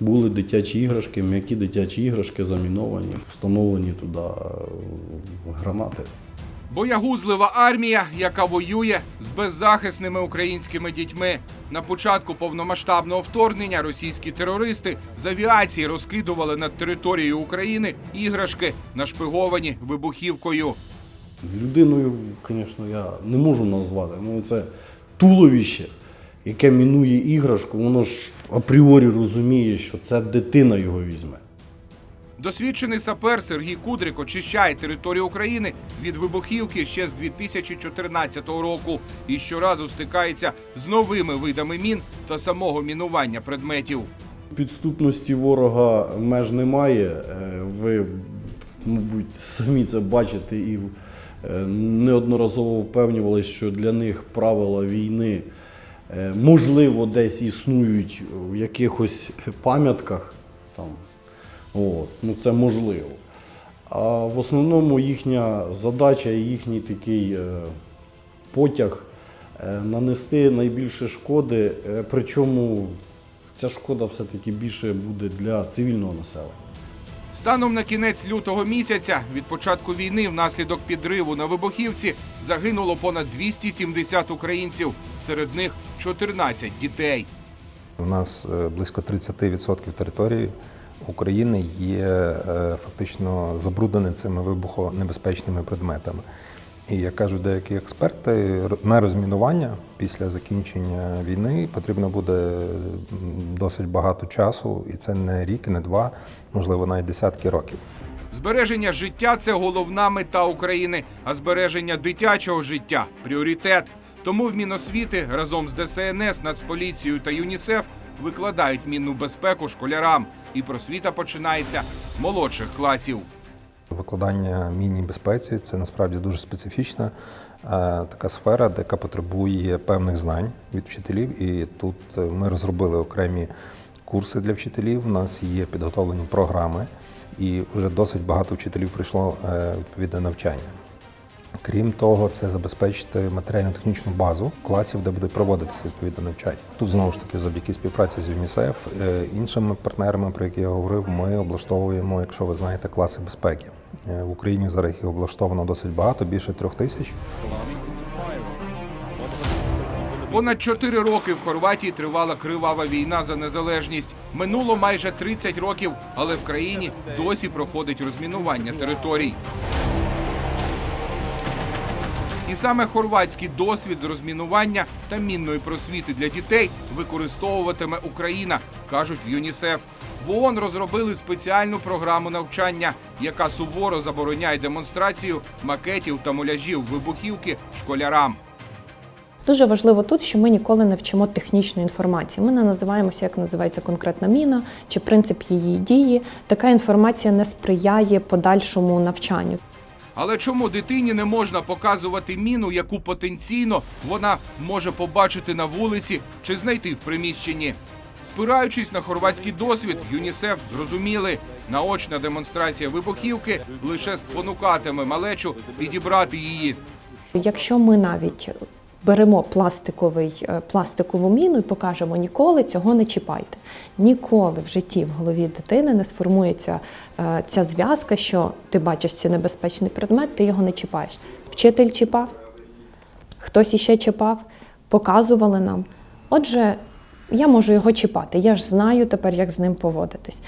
були дитячі іграшки, м'які дитячі іграшки заміновані, встановлені туди е, гранати. Боягузлива армія, яка воює з беззахисними українськими дітьми. На початку повномасштабного вторгнення російські терористи з авіації розкидували над територією України іграшки, нашпиговані вибухівкою. Людиною, звісно, я не можу назвати. Ну, це туловище, яке мінує іграшку, воно ж апріорі розуміє, що це дитина його візьме. Досвідчений сапер Сергій Кудрик очищає територію України від вибухівки ще з 2014 року і щоразу стикається з новими видами мін та самого мінування предметів. Підступності ворога меж немає. Е, Ви, мабуть, самі це бачите і е, неодноразово впевнювалися, що для них правила війни можливо десь існують в якихось пам'ятках. Там. От, ну це можливо. А в основному їхня задача і їхній такий е, потяг е, нанести найбільше шкоди, е, причому ця шкода все-таки більше буде для цивільного населення. Станом на кінець лютого місяця від початку війни внаслідок підриву на вибухівці загинуло понад 270 українців, серед них 14 дітей. У нас е, близько 30% території України є е, фактично забруднені цими вибухонебезпечними предметами. І як кажуть деякі експерти, на розмінування після закінчення війни потрібно буде досить багато часу, і це не рік, не два, можливо, навіть десятки років. Збереження життя це головна мета України, а збереження дитячого життя пріоритет. Тому в Міносвіти разом з ДСНС, Нацполіцією та ЮНІСЕФ викладають мінну безпеку школярам. І просвіта починається з молодших класів. Викладання міні-безпеці це насправді дуже специфічна е, така сфера, яка потребує певних знань від вчителів. І тут е, ми розробили окремі курси для вчителів. У нас є підготовлені програми, і вже досить багато вчителів прийшло е, відповідне навчання. Крім того, це забезпечити матеріально-технічну базу класів, де будуть проводитися відповідне навчання. Тут знову ж таки, завдяки співпраці з ЮНІСЕФ, е, іншими партнерами, про які я говорив, ми облаштовуємо, якщо ви знаєте, класи безпеки. Е, В Україні зараз їх облаштовано досить багато, більше трьох тисяч. Понад чотири роки в Хорватії тривала кривава війна за незалежність. Минуло майже 30 років, але в країні досі проходить розмінування територій. І саме хорватський досвід з розмінування та мінної просвіти для дітей використовуватиме Україна, кажуть в ЮНІСЕФ. В ООН розробили спеціальну програму навчання, яка суворо забороняє демонстрацію макетів та муляжів вибухівки школярам. Дуже важливо тут, що ми ніколи не вчимо технічної інформації. Ми не називаємося, як називається конкретна міна чи принцип її дії. Така інформація не сприяє подальшому навчанню. Але чому дитині не можна показувати міну, яку потенційно вона може побачити на вулиці чи знайти в приміщенні? Спираючись на хорватський досвід, ЮНІСЕФ зрозуміли, наочна демонстрація вибухівки лише спонукатиме малечу підібрати її. Якщо ми навіть беремо пластиковий, е, пластикову міну і покажемо ніколи цього не чіпайте. Ніколи в житті в голові дитини не сформується е, ця зв'язка, що ти бачиш цей небезпечний предмет, ти його не чіпаєш. Вчитель чіпав, хтось іще чіпав, показували нам. Отже, я можу його чіпати. Я ж знаю тепер, як з ним поводитись.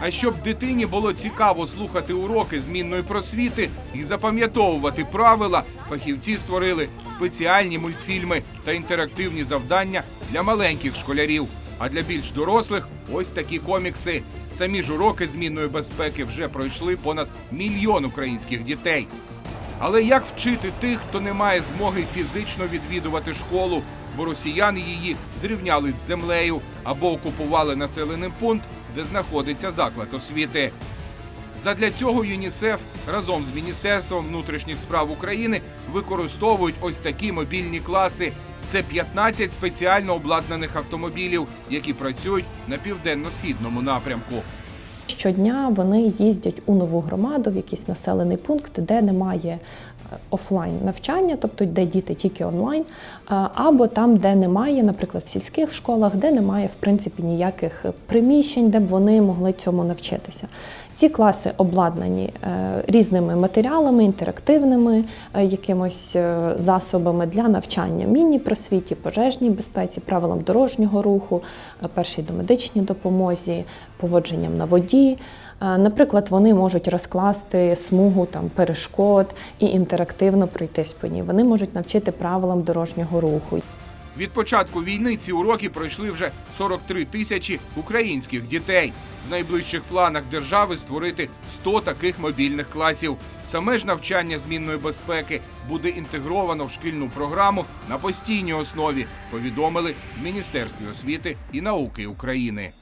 А щоб дитині було цікаво слухати уроки змінної просвіти і запам'ятовувати правила, фахівці створили спеціальні мультфільми та інтерактивні завдання для маленьких школярів. А для більш дорослих ось такі комікси. Самі ж уроки змінної безпеки вже пройшли понад мільйон українських дітей. Але як вчити тих, хто не має змоги фізично відвідувати школу, бо росіяни її зрівняли з землею або окупували населений пункт, де знаходиться заклад освіти? Задля цього ЮНІСЕФ разом з Міністерством внутрішніх справ України використовують ось такі мобільні класи. Це 15 спеціально обладнаних автомобілів, які працюють на південно-східному напрямку. Щодня вони їздять у нову громаду, в якийсь населений пункт, де немає офлайн навчання, тобто де діти тільки онлайн, або там, де немає, наприклад, в сільських школах, де немає в принципі ніяких приміщень, де б вони могли цьому навчитися. Ці класи обладнані е, різними матеріалами, інтерактивними е, якимось е, засобами для навчання міні-просвіті, пожежній безпеці, правилам дорожнього руху, першій домедичній допомозі, поводженням на воді. Наприклад, вони можуть розкласти смугу там перешкод і інтерактивно пройтись по ній. Вони можуть навчити правилам дорожнього руху. Від початку війни ці уроки пройшли вже 43 тисячі українських дітей. В найближчих планах держави створити 100 таких мобільних класів. Саме ж навчання змінної безпеки буде інтегровано в шкільну програму на постійній основі. Повідомили в Міністерстві освіти і науки України.